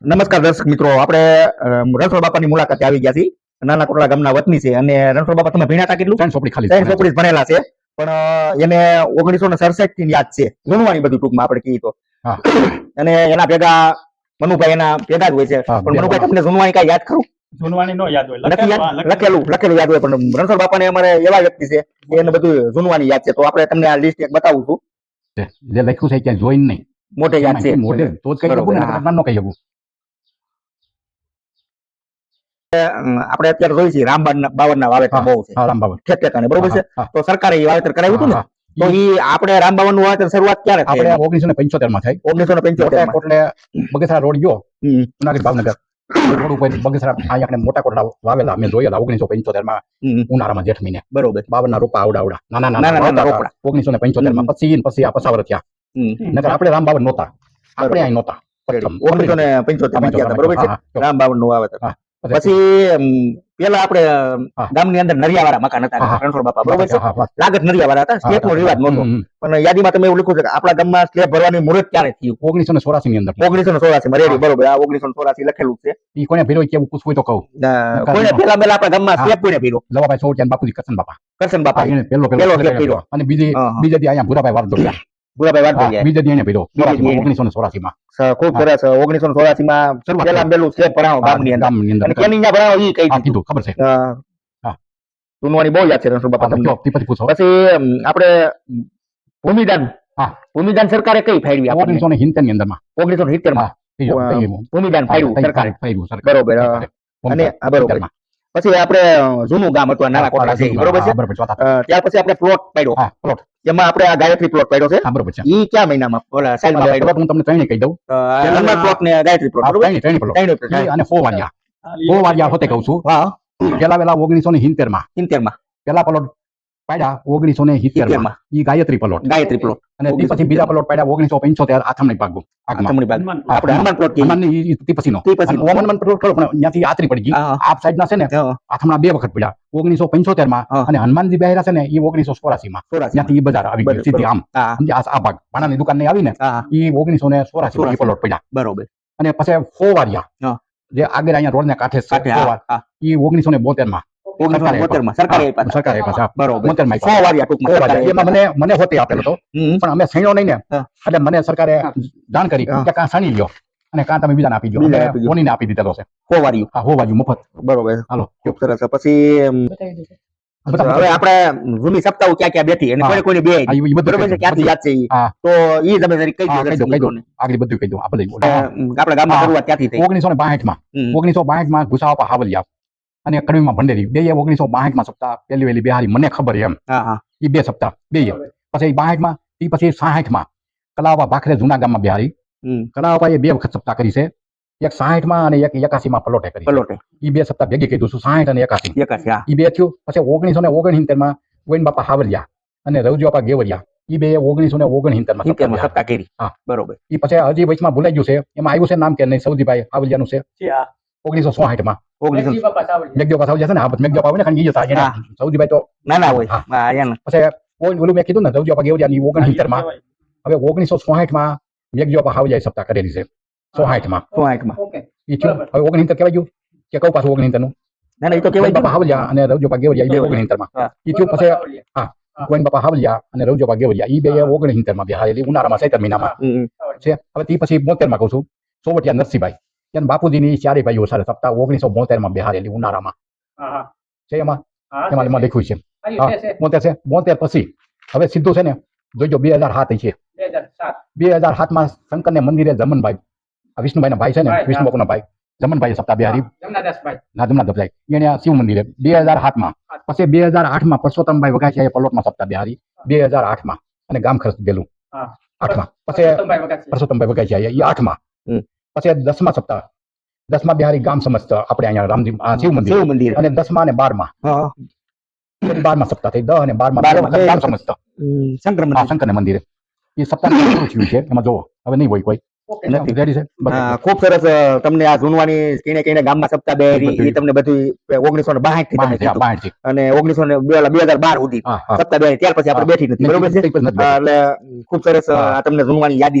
નમસ્કાર દર્શક મિત્રો આપણે રણછોડ બાપાની મુલાકાતે આવી ગયા છીએ. નાના કોટડા ગામના વતની છે અને રણછોડ બાપા તમે ભણ્યા હતા કેટલું? ત્રણ ચોપડી ખાલી ત્રણ ચોપડી ભણેલા છે. પણ એને ઓગણીસો ને સડસઠથી યાદ છે. જૂનવાની બધું ટૂંકમાં આપણે કહીએ તો. અને એના ભેગા મનુભાઈ એના ભેગા જ હોય છે. પણ મનુભાઈ. તમને જૂનવાની કઈ યાદ ખરું? જૂનવાણી નો યાદ હોય. લખેલું, લખેલું યાદ હોય પણ રણછોડ બાપાને અમારે એવા વ્યક્તિ છે એને બધું જૂનવાની યાદ છે. તો આપણે તમને આ લિસ્ટ એક બતાવું છું. જે લખ્યું છે ક્યાંય જોઈને નહીં. મોટે યાદ છે. મોઢે તો જ કહી શકું ને બરોબર, હા. નકર ન કહી શકું. આપણે અત્યારે જોઈ છીએ રામબાણ બાવન વાવેતર બહુ છે. હા, રામ બાબા ઠેક બરોબર છે? તો સરકારે એ વાવેતર કરાવ્યું હતું ને? તો ઈ આપણે રામબાવનનું વાવેતર શરૂઆત ક્યારે આપણે ઓગણીસો ને પંચોતેરમાં થાય ઓગણીસો ને પંચોતેર બગસરા રોડ ગયો. જુનાગઢ ભાવનગર. રોડ ઉપર બગસરા અહીંયા આપણે મોટા કોટલા વાવેલા. મેં જોયેલા ઓગણીસો પંચોતેરમાં ઉનાળામાં જેઠ મહિને બરોબર. બાવન ના રોપા આવડા આવડા નાના નાના રોપડા. ઓગણીસો ને પંચોતેરમાં પછી પછી આ પસાવર થયા. નકર આપણે રામ બાબા નહોતા. આપણે અહીં નહોતા. ઓગણીસો ને પંચોતેરમાં બરોબર છે. રામબાવનનું વાવેતર. હા. પછી પેલા આપણે ગામની અંદર નરિયાવાળા મકાન હતા. રણછોડ બાપા બરોબર છે? લાગત નરિયાવાળા હતા સ્લેબ નો રિવાજ નહોતો. પણ યાદીમાં તમે એવું લખ્યું છે કે આપણા ગામમાં સ્લેબ ભરવાની મુહૂર્ત ક્યારે થયું? ઓગણીસો ને ચોરાસી ની અંદર. ઓગણીસો ને ચોરાસી માં રેડી બરોબર આ ઓગણીસો ને ચોરાસી લખેલું છે. ઈ કોને ભીરો કેવું પૂછવું તો કહું. કોને પેલા પેલા આપણા ગામમાં. સ્લેબ કોને ભીરો? લવાભાઈ સોળિયા બાપુજી કરશન બાપા. કરશન બાપા. એને પેલો પેલો સ્લેબ. અને બીજી. બીજા અહીંયા ભૂરાભાઈ વારદોડિયા ભૂરાભાઈ વાટભાઈ બીજા દી એને ભેરો બીજા દી એને. ઓગણીસો ને ચોરાસી માં ખૂબ સરસ ઓગણીસો ને ચોરાસી માં પેલા પેલું સ્લેબ ભરાણો ગામની અંદર. ગામની અંદર અને કેની ત્યાં ભરાણો ઈ કઈ કીધું ખબર છે. અ, બહુ યાદ છે રણછોડ બાપા તમને. કયો, તે પછી. પૂછો પછી આપણે ભૂમિદાન. હા. ભૂમિદાન સરકારે કઈ ફાળવી ઓગણીસો ને હિંતેરની અંદરમાં ઓગણીસો ને સિત્તેરમાં ભૂમિદાન ફાળવ્યું સરકારે. બરોબર, અને આ બરોબર. પછી આપણે જૂનું ગામ હતું નાના કોટડા છે બરોબર છે? ત્યાર પછી આપણે પ્લોટ પાડ્યો. હા પ્લોટ એમાં આપણે આ ગાયત્રી પ્લોટ પાડ્યો છે. હા બરોબર છે. ઈ કયા મહિનામાં? ઓલા સાલમાં પાડ્યો. હું તમને ત્રણે કહી દઉં. હનુમાન પ્લોટ ને ગાયત્રી પ્લોટ બરોબર? ત્રણે ત્રણે પ્લોટ અને ફો વાળિયા ફો વાળિયા હોતે કહું છું. હા. પેલા પેલા ઓગણીસો ને હિંતેરમાં માં પેલા પ્લોટ પાડ્યા ઓગણીસો ને સિત્તેરમાં ઈ ગાયત્રી પ્લોટ ગાયત્રી પ્લોટ અને તે પછી બીજા પ્લોટ પાડ્યા ઓગણીસો પંચોતેર આથમણી ભાગમાં આથમણી જમણી આપણે હનુમાન પ્લોટ તે પછી નો પછીનો. ઓમનમન પ્લોટ પણ ત્યાંથી આતરી પડી ગઈ. આપ સાઈડ ના છે ને આથમણા બે વખત પડ્યા. ઓગણીસો પંચોતેરમાં અને હનુમાનજી બહેરા છે ને એ ઓગણીસો ચોરાસી માં ત્યાંથી ઈ બજાર આવી ગયું સીધી આમ. આ ભાગ. પાણાની દુકાન ને આવીને એ ઈ ઓગણીસો ને ચોરાસી. માં પ્લોટ પડ્યા. બરોબર. અને પછી ફોવારિયા જે આગળ અહીંયા રોડ ને કાંઠે છે સાથે ફોવાર હા. ઓગણીસો ને બોતેરમાં ઓગણીસો સરકારે બોતેરમાં સરકારે આપ્યા સરકારે આપ્યા બરોબર. બોતેરમાં સો વાળિયા ટૂંકમાં એમાં મને મને હોતે આપેલો હતો પણ અમે સણ્યો નહીં ને. એટલે મને સરકારે જાણ કરી કે કાં સણી લ્યો. અને કાં તમે બીજાને આપી દો બીજાને આપી દો. કોનીને આપી દીધેલો છે. સો વાળિયું આ મફત. બરોબર. હાલો. ખૂબ સરસ. પછી હવે આપણે જૂની સપ્તાહ ક્યાં ક્યાં બેઠી અને. કોઈને કોઈને બે બરોબર છે? ક્યાંથી યાદ છે તો એ તમે કહી દો કહી દઉં, આગળ બધું કહી દો. આ બધું આપણે ગામમાં. શરૂઆત ક્યાંથી થઈ? ઓગણીસો ને બાસઠમાં ઓગણીસો બાસઠમાં ગુસાવા હાવલિયા અને કડવીમાં ભંડેરી. બે ઓગણીસો બાસઠમાં સપ્તાહ પહેલી વહેલી બિહારી મને ખબર એમ. હા હા. એ બે સપ્તાહ બે પછી બાસઠમાં એ પછી સાહીઠમાં કલાવા ભાખરે જૂના ગામમાં બિહારી. કલાવા એ બે વખત સપ્તાહ કરી છે. એક સાહીઠમાં અને એક એકાસી માં પલોટે કરી પલોટે. એ બે સપ્તાહ ભેગી કીધું છું સાહીઠ અને એકાસી એકાસી એ બે થયું પછી ઓગણીસો ને ઓગણસિત્તેરમાં ગોવિંદ બાપા હાવરિયા અને રવજી બાપા ગેવરિયા. એ બે ઓગણીસો ને ઓગણસિત્તેરમાં સત્તા કરી. હા. બરોબર. એ પછી હજી વચમાં ભૂલાઈ ગયું છે. એમાં આવ્યું છે નામ કે નહીં? સૌજીભાઈ હાવલિયાનું છે. ઓગણીસો સોહાઠમાં ઓગણીસો મેઘદેવ પાછા છે ને? હા મેઘદેવ આવે ને કારણ ઈ એને હા. સૌજીભાઈ તો ના ના હોય. હા. હા પછી ઓલું મેં કીધું ને સૌજી બાપા ગેવરિયા ની ઓગણસિત્તેરમાં હવે ઓગણીસો સોહાઠમાં મેઘદેવ બાપા હાવલિયા સપ્તાહ કરેલી છે સોહાઠમાં સો આઠમાં એ હવે ઓગણસિત્તેર કહેવાય ગયું? કે કહું પાછું ઓગણસિત્તેરનું ના ના એ તો કેવાય બાપા હાવલિયા અને રવજો પાક ગેવરિયા એ બે ઓગણસિત્તેરમાં હા. એ થયું પછી ગોવિંદ બાપા હાવલિયા. અને રોજો બાપા ગેવરિયા એ બે ઓગણસિત્તેરમાં બિહારેલી ઉનાળામાં સૈતર મહિનામાં. છે? હવે તે પછી બોતેરમાં કહું છું. સોવટિયા નરસિંહભાઈ. ત્યાં બાપુજીની ચારે ભાઈઓ સાથે સપ્તાહ ઓગણીસો બોતેરમાં બિહારેલી ઉનાળામાં. છે એમાં? એમાં એમાં લખ્યું છે. બોતેર છે. બોતેર પછી. હવે સીધું છે ને જોઈજો બે હજાર સાત છે. બે હજાર સાતમાં શંકર ને મંદિરે જમનભાઈ આ વિષ્ણુભાઈ ના ભાઈ છે ને ભાઈ, વિષ્ણુ બાપુ ભાઈ જમનભાઈ સપ્તાહ બિહારી. ના જમના દબજાઈ એને શિવ મંદિરે. બે હજાર સાતમાં પછી બે હજાર આઠમાં પરસોત્તમભાઈ પલોટ પલોટમાં સપ્તાહ બિહારી. બે હજાર આઠમાં અને ગામ ખર્ચ ગયેલું. હા. આઠમાં. પછી પરસોત્તમભાઈ વગાસિયા એ આઠમાં. પછી દસમા સપ્તાહ. દસમા બિહારી ગામ સમસ્ત આપણે અહીંયા રામજી શિવ મંદિર. મંદિર. અને દસમા અને બારમા. બારમા સપ્તાહ થઈ. દસ અને બારમા. ગામ સમસ્ત. શંકર મંદિર. શંકર મંદિરે. એ સપ્તાહ છે. એમાં જોવો હવે નહીં હોય કોઈ. ખૂબ સરસ તમને આ જૂનવાની કીણે કીણે ગામમાં સપ્તાહ બે. એ તમને બધું ઓગણીસો ને બાહઠથી. અને ઓગણીસો ને બે હજાર બાર સુધી. સપ્તાહ બે ત્યાર પછી આપણે બેઠી નથી. બરોબર છે. એટલે ખૂબ સરસ તમને જૂનવાની યાદી છે.